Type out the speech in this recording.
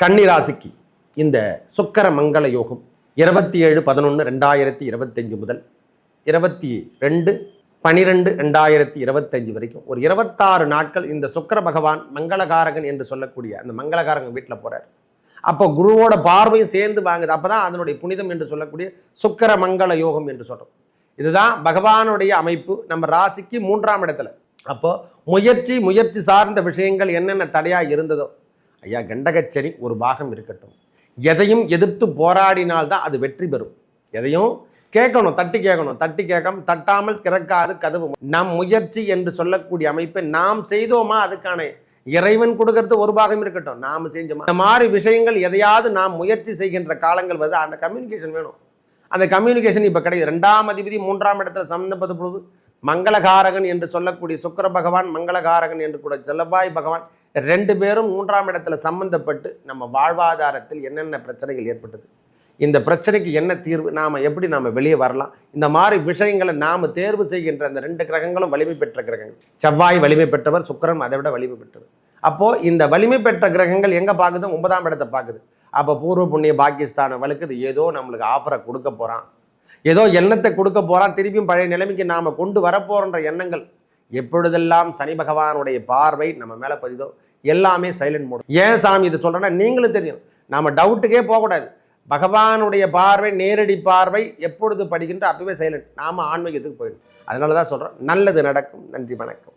கன்னி ராசிக்கு இந்த சுக்கர மங்கள யோகம் இருபத்தி ஏழு பதினொன்று ரெண்டாயிரத்தி இருபத்தஞ்சு முதல் இருபத்தி ரெண்டு பனிரெண்டு ரெண்டாயிரத்தி இருபத்தஞ்சு வரைக்கும் ஒரு இருபத்தாறு நாட்கள் இந்த சுக்கர பகவான் மங்களகாரகன் என்று சொல்லக்கூடிய அந்த மங்களகாரகன் வீட்டில் போகிறார் அப்போ குருவோட பார்வையும் சேர்ந்து வாங்குது. அப்போ தான் அதனுடைய புனிதம் என்று சொல்லக்கூடிய சுக்கர மங்கள யோகம் என்று சொல்கிறோம் இதுதான் பகவானுடைய அமைப்பு. நம்ம ராசிக்கு மூன்றாம் இடத்துல. அப்போ முயற்சி முயற்சி சார்ந்த விஷயங்கள் என்னென்ன தடையாக இருந்ததோ ஐயா கண்டகச்சரி ஒரு பாகம் இருக்கட்டும். எதையும் எதிர்த்து போராடினால்தான் அது வெற்றி பெறும். எதையும் கேட்கணும் தட்டி கேட்கணும். தட்டி கேட்காம தட்டாமல் திறக்காது கதவு. நம் முயற்சி என்று சொல்லக்கூடிய அமைப்பை நாம் செய்தோமா? அதுக்கான இறைவன் கொடுக்கறது ஒரு பாகம் இருக்கட்டும். நாம் செஞ்சோமா? இந்த மாதிரி விஷயங்கள் எதையாவது நாம் முயற்சி செய்கின்ற காலங்கள் வந்து அந்த கம்யூனிகேஷன் வேணும். அந்த கம்யூனிகேஷன் இப்போ கிடையாது ரெண்டாம் அதிபதி மூன்றாம் இடத்துல சம்மந்தப்பட்ட பொழுது மங்களகாரகன் என்று சொல்லக்கூடிய சுக்கர பகவான் மங்களகாரகன் என்று கூட செல்லவாய் பகவான் ரெண்டு பேரும் மூன்றாம் இடத்துல சம்பந்தப்பட்டு நம்ம வாழ்வாதாரத்தில் என்னென்ன பிரச்சனைகள் ஏற்பட்டது? இந்த பிரச்சனைக்கு என்ன தீர்வு? நாம் எப்படி நாம் வெளியே வரலாம்? இந்த மாதிரி விஷயங்களை நாம் தேர்வு செய்கின்ற அந்த ரெண்டு கிரகங்களும் வலிமை பெற்ற கிரகங்கள். செவ்வாய் வலிமை பெற்றவர் சுக்கரன் அதை விட வலிமை பெற்றவர். அப்போது இந்த வலிமை பெற்ற கிரகங்கள் எங்கே பார்க்குது ஒன்பதாம் இடத்தை பார்க்குது அப்போ பூர்வ புண்ணிய பாகிஸ்தானை வலுக்குது. ஏதோ நம்மளுக்கு ஆஃபரை கொடுக்க போகிறான் ஏதோ எண்ணத்தை கொடுக்க போகிறான் திருப்பியும் பழைய நிலைமைக்கு நாம் கொண்டு வரப்போகின்ற எண்ணங்கள் எப்பொழுதெல்லாம் சனி பகவானுடைய பார்வை நம்ம மேலே பதிதோ எல்லாமே சைலண்ட் மோட் ஏன் சாமி இதை சொல்கிறேன்னா நீங்களும் தெரியும். நாம் டவுட்டுக்கே போகக்கூடாது. பகவானுடைய பார்வை நேரடி பார்வை எப்பொழுது படிக்கின்ற அப்பவே சைலண்ட் நாம ஆன்மீகத்துக்கு போயிடும் அதனால தான் சொல்கிறோம் நல்லது நடக்கும். நன்றி வணக்கம்.